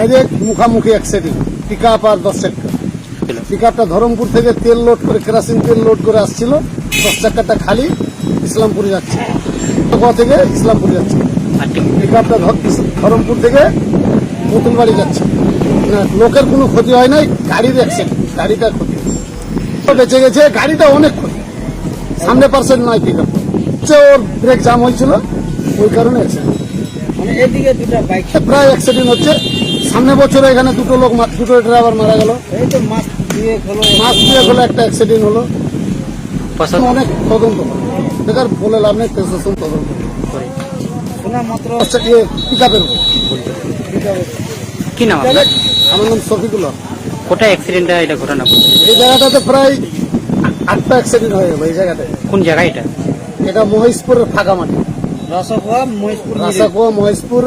Direct মুখামুখি accident pick up আর দশ চাক্কা pick আপটা ধরমপুর থেকে তেল লোড করে কেরাসিন তেল লোড করে আসছিল দশ চাক্কাটা খালি ইসলামপুরে যাচ্ছে। গোয়া থেকে ইসলামপুরে যাচ্ছে। পিক আপটা ধরমপুর থেকে নতুন বাড়ি যাচ্ছে। না লোকের কোনো ক্ষতি হয় নাই গাড়ির অ্যাক্সিডেন্ট গাড়িটা ক্ষতি। বেঁচে গেছে গাড়িটা অনেক ক্ষতি। সামনে পার্সেন্ট নয় পিক আপ ওর ব্রেক জাম হয়েছিল ওই কারণে অ্যাক্সিডেন্ট মানে এদিকে দুটা বাইক প্রায় অ্যাক্সিডেন্ট হচ্ছে। সামনে বছরে এখানে দুটো লোক দুটো ড্রাইভার মারা গেল। এই তো মাস দিয়ে হলো মাস দিয়ে হলো। একটা অ্যাক্সিডেন্ট হলো অনেক তদন্ত। বেকার বলে লাভ নেই প্রশাসন তদন্ত করে। শোনা মাত্র আচ্ছা ইয়ে পিক আপের কি নাম আমার নাম শফিকুল্লাহ। কোথায় অ্যাক্সিডেন্টটা এটা ঘটনা? এই জায়গাটাতে প্রায় আটটা অ্যাক্সিডেন্ট হয়ে গেল এই জায়গাটায় কোন জায়গা এটা? এটা মহেশপুরের ফাঁকা মাটি। মহেশপুর রাসাকুয়া মহেশপুর